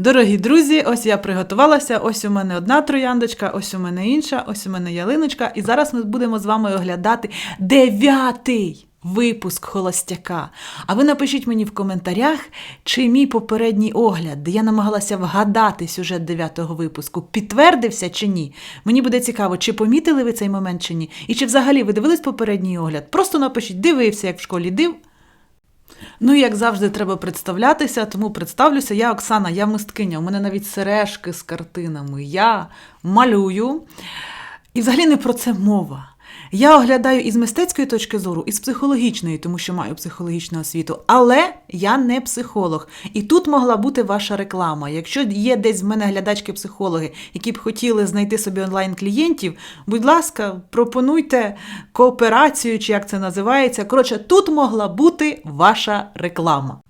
Дорогі друзі, ось я приготувалася. Ось у мене одна трояндочка, ось у мене інша, ось у мене ялиночка. І зараз ми будемо з вами оглядати дев'ятий випуск холостяка. А ви напишіть мені в коментарях, чи мій попередній огляд, де я намагалася вгадати сюжет дев'ятого випуску, підтвердився чи ні. Мені буде цікаво, чи помітили ви цей момент чи ні. І чи взагалі ви дивились попередній огляд? Просто напишіть, дивився, як в школі див. Ну, як завжди, треба представлятися, тому представлюся. Я Оксана, я мисткиня. У мене навіть сережки з картинами. Я малюю. І взагалі не про це мова. Я оглядаю із мистецької точки зору, і з психологічної, тому що маю психологічну освіту. Але я не психолог. І тут могла бути ваша реклама. Якщо є десь в мене глядачки-психологи, які б хотіли знайти собі онлайн-клієнтів, будь ласка, пропонуйте кооперацію, чи як це називається. Коротше, тут могла бути ваша реклама.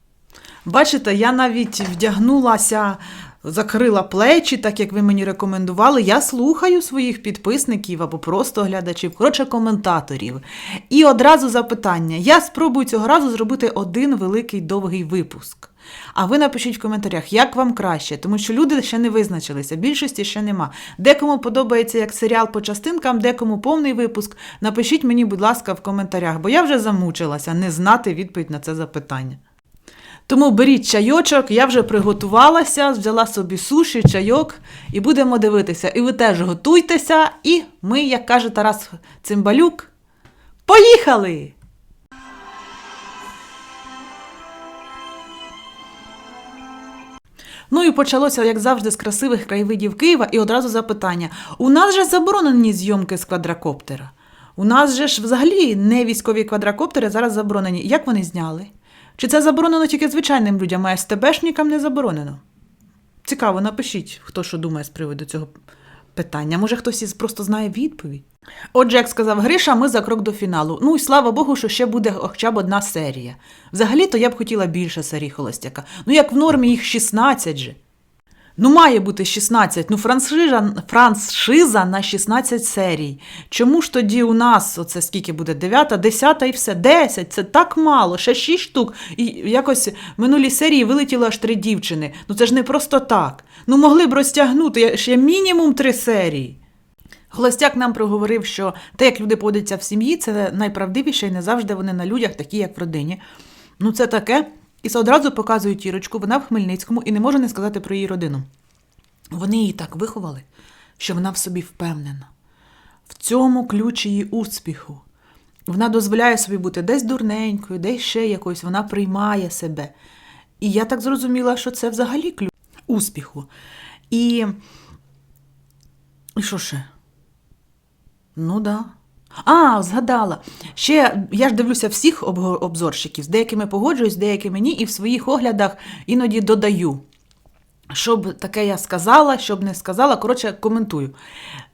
Бачите, я навіть вдягнулася, закрила плечі, так як ви мені рекомендували. Я слухаю своїх підписників або просто глядачів, коротше, коментаторів. І одразу запитання. Я спробую цього разу зробити один великий довгий випуск. А ви напишіть в коментарях, як вам краще, тому що люди ще не визначилися, більшості ще нема. Декому подобається як серіал по частинкам, декому повний випуск. Напишіть мені, будь ласка, в коментарях, бо я вже замучилася не знати відповідь на це запитання. Тому беріть чайочок, я вже приготувалася, взяла собі суші, чайок і будемо дивитися. І ви теж готуйтеся, і ми, як каже Тарас Цимбалюк, поїхали! Ну і почалося, як завжди, з красивих краєвидів Києва, і одразу запитання: у нас же заборонені зйомки з квадрокоптера. У нас же ж взагалі не військові квадрокоптери зараз заборонені. Як вони зняли? Чи це заборонено тільки звичайним людям, а СТБшникам не заборонено? Цікаво, напишіть, хто що думає з приводу цього питання. Може, хтось із просто знає відповідь. Отже, як сказав Гриша, ми за крок до фіналу. Ну і слава Богу, що ще буде хоча б одна серія. Взагалі-то я б хотіла більше серій Холостяка. Ну, як в нормі їх 16 же. Ну, має бути 16. Ну, франшиза, франшиза на 16 серій. Чому ж тоді у нас оце скільки буде? 9, 10 і все? 10. Це так мало, ще 6 штук. І якось в минулій серії вилетіло аж три дівчини. Ну це ж не просто так. Ну могли б розтягнути ще мінімум три серії. Холостяк нам проговорив, що те, як люди поводяться в сім'ї, це найправдивіше і не завжди вони на людях, такі, як в родині. Ну, це таке. І це одразу показують Ірочку, вона в Хмельницькому і не може не сказати про її родину. Вони її так виховали, що вона в собі впевнена. В цьому ключ її успіху. Вона дозволяє собі бути десь дурненькою, десь ще якоюсь, вона приймає себе. І я так зрозуміла, що це взагалі ключ успіху. І. І що ще? Ну да. А, згадала. Ще я ж дивлюся всіх обзорщиків, з деякими погоджуюсь, з деякими ні, і в своїх оглядах іноді додаю. Щоб таке я сказала, щоб не сказала, коротше, коментую.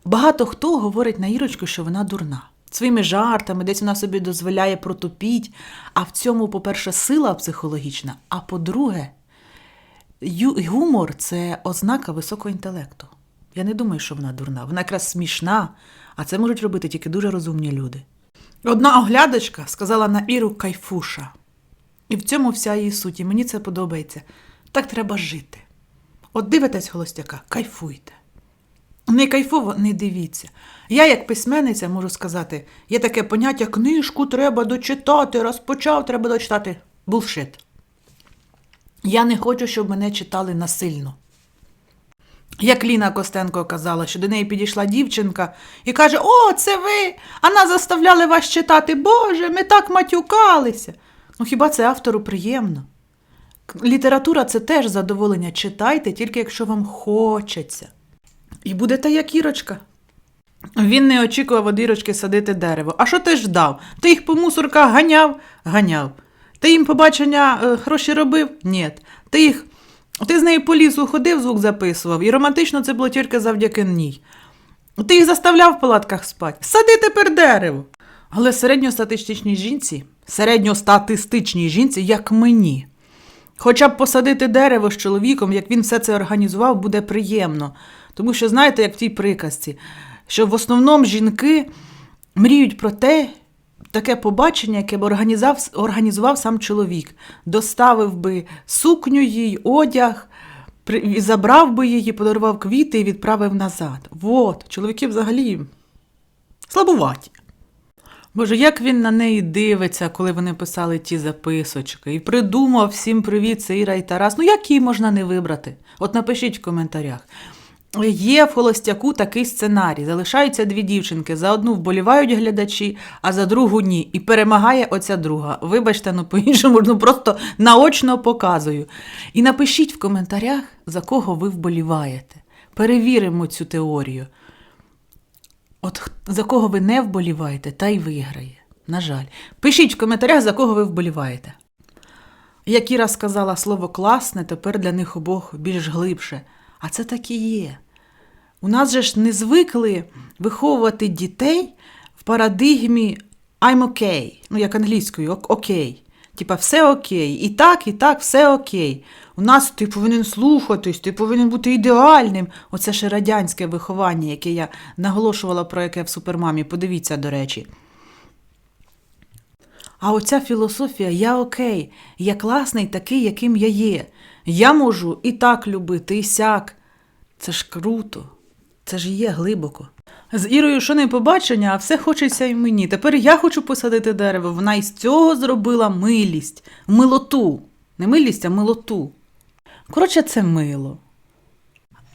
Багато хто говорить на Ірочку, що вона дурна. Своїми жартами, десь вона собі дозволяє протупіть. А в цьому, по-перше, сила психологічна, а по-друге, гумор це ознака високого інтелекту. Я не думаю, що вона дурна. Вона якраз смішна, а це можуть робити тільки дуже розумні люди. Одна оглядачка сказала на Іру кайфуша. І в цьому вся її суть. І мені це подобається. Так треба жити. От дивитесь холостяка, кайфуйте. Не кайфово, не дивіться. Я, як письменниця, можу сказати, є таке поняття книжку треба дочитати, розпочав, треба дочитати. Булшит. Я не хочу, щоб мене читали насильно. Як Ліна Костенко казала, що до неї підійшла дівчинка і каже: О, це ви! А нас заставляли вас читати. Боже, ми так матюкалися. Ну хіба це автору приємно? Література це теж задоволення. Читайте, тільки якщо вам хочеться. І будете як Ірочка. Він не очікував від Ірочки садити дерево. А що ти ждав? Ти їх по мусорках ганяв? Ганяв. Ти їм побачення е, гроші робив? Ні. Ти їх. Ти з нею по лісу ходив, звук записував, і романтично це було тільки завдяки ній. Ти їх заставляв в палатках спати. Сади тепер дерево. Але середньостатистичній жінці, середньостатистичній жінці, як мені, Хоча б посадити дерево з чоловіком, як він все це організував, буде приємно. Тому що, знаєте, як в тій приказці, що в основному жінки мріють про те, таке побачення, яке б організував, організував сам чоловік. Доставив би сукню їй, одяг, забрав би її, подарував квіти і відправив назад. Вот, чоловіки взагалі слабуваті. Боже, як він на неї дивиться, коли вони писали ті записочки, і придумав всім привіт, це Іра і Тарас. Ну як її можна не вибрати? От напишіть в коментарях. Є в холостяку такий сценарій. Залишаються дві дівчинки. За одну вболівають глядачі, а за другу ні. І перемагає оця друга. Вибачте, ну по-іншому, ну просто наочно показую. І напишіть в коментарях, за кого ви вболіваєте. Перевіримо цю теорію. От за кого ви не вболіваєте, та й виграє. На жаль. Пишіть в коментарях, за кого ви вболіваєте. Як Іра сказала слово класне, тепер для них обох більш глибше. А це так і є. У нас же ж не звикли виховувати дітей в парадигмі I'm okay, ну як англійською, окей. Типа, все окей. І так, і так, все окей. У нас ти повинен слухатись, ти повинен бути ідеальним. Оце ще радянське виховання, яке я наголошувала про яке в супермамі. Подивіться, до речі. А оця філософія я окей, я класний такий, яким я є. Я можу і так любити, і сяк. Це ж круто, це ж є глибоко. З Ірою що не побачення, а все хочеться і мені. Тепер я хочу посадити дерево. Вона із цього зробила милість, милоту. Не милість, а милоту. Коротше, це мило.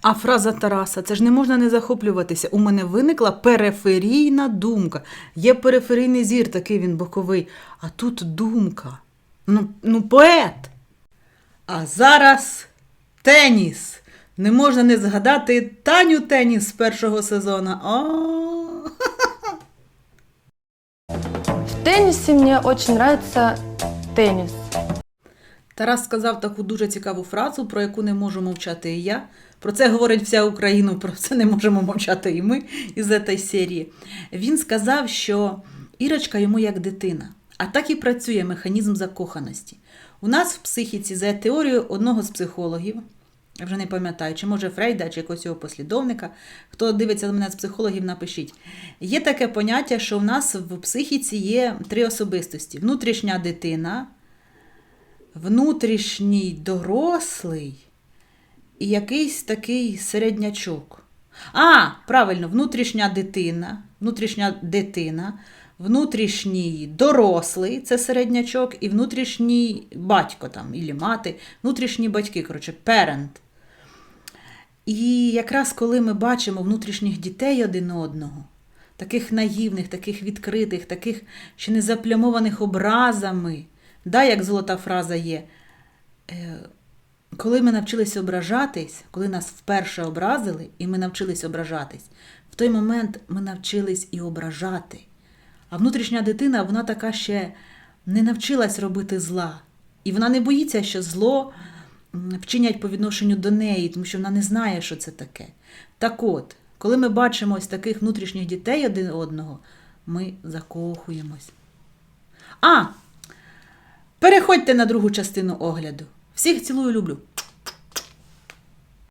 А фраза Тараса, це ж не можна не захоплюватися. У мене виникла периферійна думка. Є периферійний зір, такий він боковий, а тут думка. Ну, ну поет. А зараз теніс. Не можна не згадати Таню теніс з першого сезону. О! В теннисе мне очень нравится теннис. Тарас сказав таку дуже цікаву фразу, про яку не можу мовчати і я. Про це говорить вся Україна, про це не можемо мовчати і ми із цієї серії. Він сказав, що Ірочка йому як дитина, а так і працює механізм закоханості. У нас в психіці за теорією одного з психологів, я вже не пам'ятаю, чи може Фрейда, чи якогось його послідовника. Хто дивиться на мене з психологів, напишіть. Є таке поняття, що в нас в психіці є три особистості: внутрішня дитина, внутрішній дорослий і якийсь такий середнячок. А, правильно, внутрішня дитина, внутрішня дитина, внутрішній дорослий це середнячок, і внутрішній батько там, ілі мати, внутрішні батьки, коротше, parent. І якраз коли ми бачимо внутрішніх дітей один одного, таких наївних, таких відкритих, таких ще не заплямованих образами, да, як золота фраза є, е, коли ми навчилися ображатись, коли нас вперше образили, і ми навчились ображатись, в той момент ми навчились і ображати. А внутрішня дитина, вона така ще не навчилась робити зла. І вона не боїться, що зло вчинять по відношенню до неї, тому що вона не знає, що це таке. Так от, коли ми бачимо ось таких внутрішніх дітей один одного, ми закохуємось. А! Переходьте на другу частину огляду. Всіх цілую, люблю.